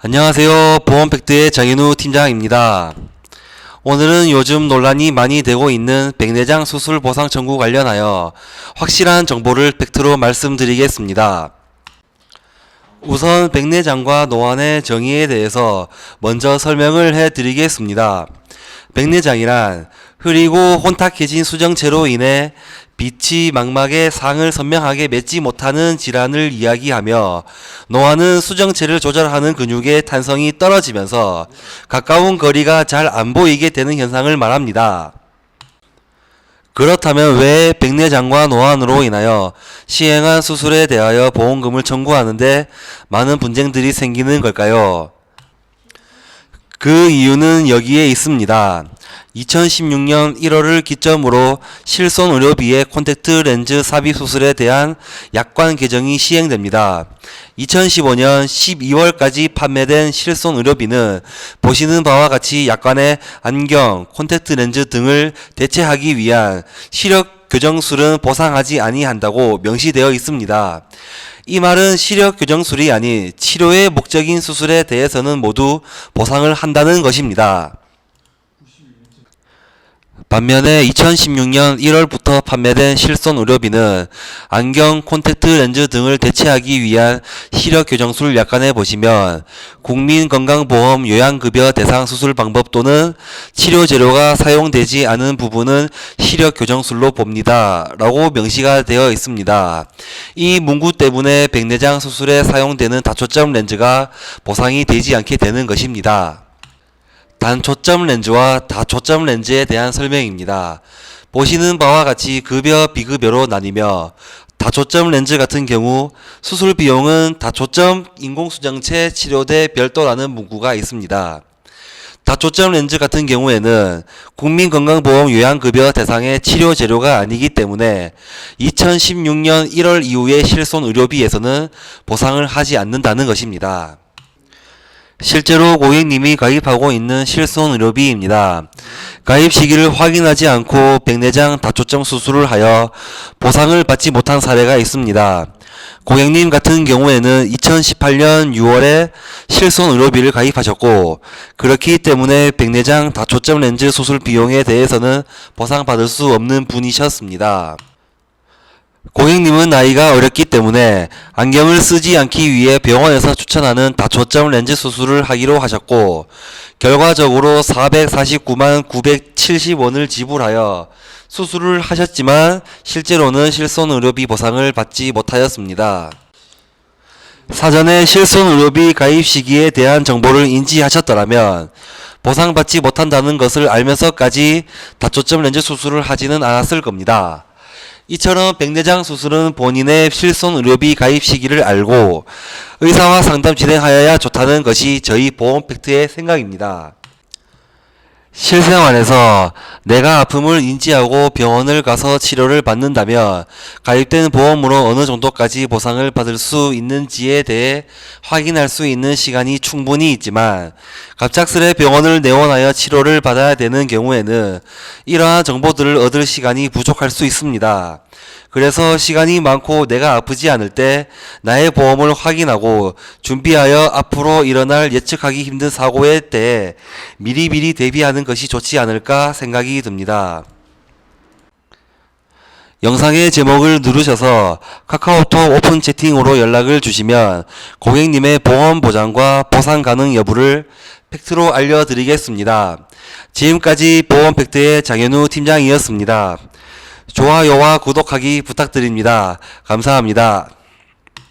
안녕하세요. 보험팩트의 정현우 팀장입니다. 오늘은 요즘 논란이 많이 되고 있는 백내장 수술 보상 청구 관련하여 확실한 정보를 팩트로 말씀드리겠습니다. 우선 백내장과 노안의 정의에 대해서 먼저 설명을 해 드리겠습니다. 백내장이란 흐리고 혼탁해진 수정체로 인해 빛이 망막의 상을 선명하게 맺지 못하는 질환을 이야기하며 노안은 수정체를 조절하는 근육의 탄성이 떨어지면서 가까운 거리가 잘 안 보이게 되는 현상을 말합니다. 그렇다면 왜 백내장과 노안으로 인하여 시행한 수술에 대하여 보험금을 청구하는데 많은 분쟁들이 생기는 걸까요? 그 이유는 여기에 있습니다. 2016년 1월을 기점으로 실손 의료비의 콘택트 렌즈 삽입 수술에 대한 약관 개정이 시행됩니다. 2015년 12월까지 판매된 실손 의료비는 보시는 바와 같이 약관의 안경, 콘택트 렌즈 등을 대체하기 위한 시력 교정술은 보상하지 아니한다고 명시되어 있습니다. 이 말은 시력 교정술이 아닌 치료의 목적인 수술에 대해서는 모두 보상을 한다는 것입니다. 반면에 2016년 1월부터 판매된 실손 의료비는 안경, 콘택트 렌즈 등을 대체하기 위한 시력 교정술 약관에 보시면 국민건강보험 요양급여 대상 수술 방법 또는 치료 재료가 사용되지 않은 부분은 시력 교정술로 봅니다. 라고 명시가 되어 있습니다. 이 문구 때문에 백내장 수술에 사용되는 다초점 렌즈가 보상이 되지 않게 되는 것입니다. 단초점 렌즈와 다초점 렌즈에 대한 설명입니다. 보시는 바와 같이 급여, 비급여로 나뉘며 다초점 렌즈 같은 경우 수술 비용은 다초점 인공수정체 치료대 별도라는 문구가 있습니다. 다초점 렌즈 같은 경우에는 국민건강보험 요양급여 대상의 치료 재료가 아니기 때문에 2016년 1월 이후의 실손 의료비에서는 보상을 하지 않는다는 것입니다. 실제로 고객님이 가입하고 있는 실손 의료비입니다. 가입 시기를 확인하지 않고 백내장 다초점 수술을 하여 보상을 받지 못한 사례가 있습니다. 고객님 같은 경우에는 2018년 6월에 실손 의료비를 가입하셨고 그렇기 때문에 백내장 다초점 렌즈 수술 비용에 대해서는 보상받을 수 없는 분이셨습니다. 고객님은 나이가 어렸기 때문에 안경을 쓰지 않기 위해 병원에서 추천하는 다초점 렌즈 수술을 하기로 하셨고 결과적으로 449만 970원을 지불하여 수술을 하셨지만 실제로는 실손 의료비 보상을 받지 못하였습니다. 사전에 실손 의료비 가입 시기에 대한 정보를 인지하셨더라면 보상받지 못한다는 것을 알면서까지 다초점 렌즈 수술을 하지는 않았을 겁니다. 이처럼 백내장 수술은 본인의 실손 의료비 가입 시기를 알고 의사와 상담 진행하여야 좋다는 것이 저희 보험 팩트의 생각입니다. 실생활에서 내가 아픔을 인지하고 병원을 가서 치료를 받는다면 가입된 보험으로 어느 정도까지 보상을 받을 수 있는지에 대해 확인할 수 있는 시간이 충분히 있지만 갑작스레 병원을 내원하여 치료를 받아야 되는 경우에는 이러한 정보들을 얻을 시간이 부족할 수 있습니다. 그래서 시간이 많고 내가 아프지 않을 때 나의 보험을 확인하고 준비하여 앞으로 일어날 예측하기 힘든 사고에 대해 미리미리 대비하는 것이 좋지 않을까 생각이 듭니다. 영상의 제목을 누르셔서 카카오톡 오픈 채팅으로 연락을 주시면 고객님의 보험 보장과 보상 가능 여부를 팩트로 알려드리겠습니다. 지금까지 보험 팩트의 장현우 팀장이었습니다. 좋아요와 구독하기 부탁드립니다. 감사합니다.